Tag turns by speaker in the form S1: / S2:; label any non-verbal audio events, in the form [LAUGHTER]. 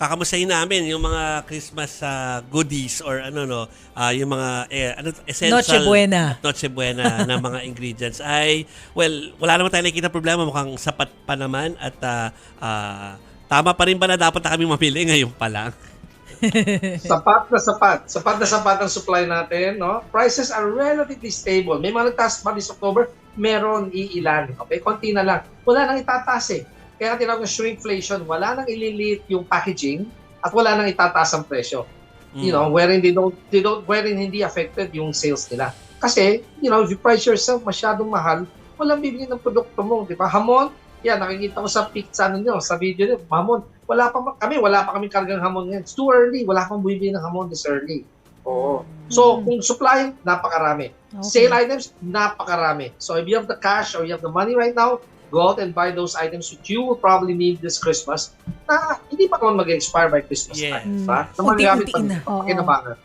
S1: kakamustahin namin yung mga Christmas ah, goodies or ano no, ah, yung mga eh, ano essential
S2: Noche Buena.
S1: Noche Buena [LAUGHS] na mga ingredients ay well, wala naman tayo nakikita problema, mukhang sapat pa naman at ah, ah, tama pa rin ba na dapat na kami mamili ngayon pa lang? [LAUGHS]
S3: sapat na sapat. Sapat na sapat ang supply natin, no? Prices are relatively stable. May mga nagtaas pa this October, meron iilan. Okay, konti na lang. Wala nang itataas eh. Kaya tinawag na shrinkflation, wala nang ililit yung packaging at wala nang itataas ang presyo. You know, wherein they don't, they don't, wherein hindi affected yung sales nila. Kasi, you know, if you price yourself masyadong mahal, walang bibili ng produkto mo, di ba? Hamon, yan, nakikita ko sa pizza ninyo, sa video niyo, hamon, wala pa kami, wala pa kami kargang hamon ngayon. It's too early, wala pang bumibili ng hamon this early. Oo. So, kung supply, napakarami.
S2: Okay.
S3: Sale items, napakarami. So, if you have the cash or you have the money right now, go out and buy those items which you will probably need this Christmas na hindi pa naman mag-expire by Christmas
S1: Yes.
S3: time. Diba? Na magagamit
S2: Unti-unti na.
S3: pag kinabangan.